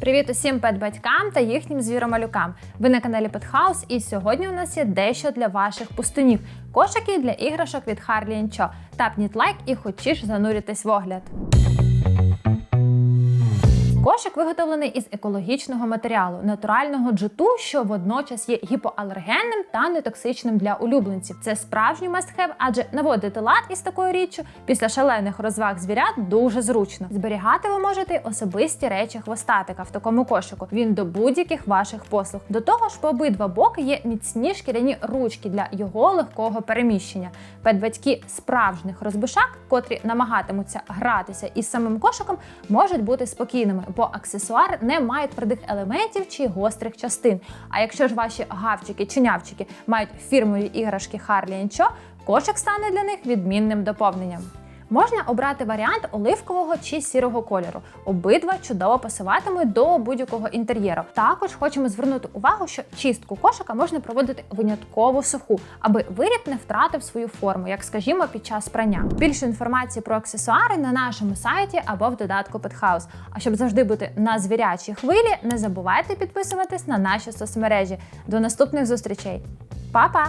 Привіт усім пет-батькам та їхнім звіромалюкам. Ви на каналі Петхаус, і сьогодні у нас є дещо для ваших пустунів. Кошики для іграшок від Harley Cho. Тапніть лайк і хочеш зануритись в огляд. Кошик виготовлений із екологічного матеріалу, натурального джуту, що водночас є гіпоалергенним та нетоксичним для улюбленців. Це справжній мастхев, адже наводити лад із такою річчю після шалених розваг звірят дуже зручно. Зберігати ви можете особисті речі хвостатика в такому кошику. Він до будь-яких ваших послуг. До того ж, по обидва боки є міцні шкіряні ручки для його легкого переміщення. Педбатьки справжніх розбишак, котрі намагатимуться гратися із самим кошиком, можуть бути спокійними, бо аксесуари не мають твердих елементів чи гострих частин. А якщо ж ваші гавчики чи нявчики мають фірмові іграшки Harley Cho, кошик стане для них відмінним доповненням. Можна обрати варіант оливкового чи сірого кольору. Обидва чудово пасуватимуть до будь-якого інтер'єру. Також хочемо звернути увагу, що чистку кошика можна проводити винятково суху, аби виріб не втратив свою форму, як скажімо, під час прання. Більше інформації про аксесуари на нашому сайті або в додатку Pethouse. А щоб завжди бути на звірячій хвилі, не забувайте підписуватись на наші соцмережі. До наступних зустрічей. Па-па!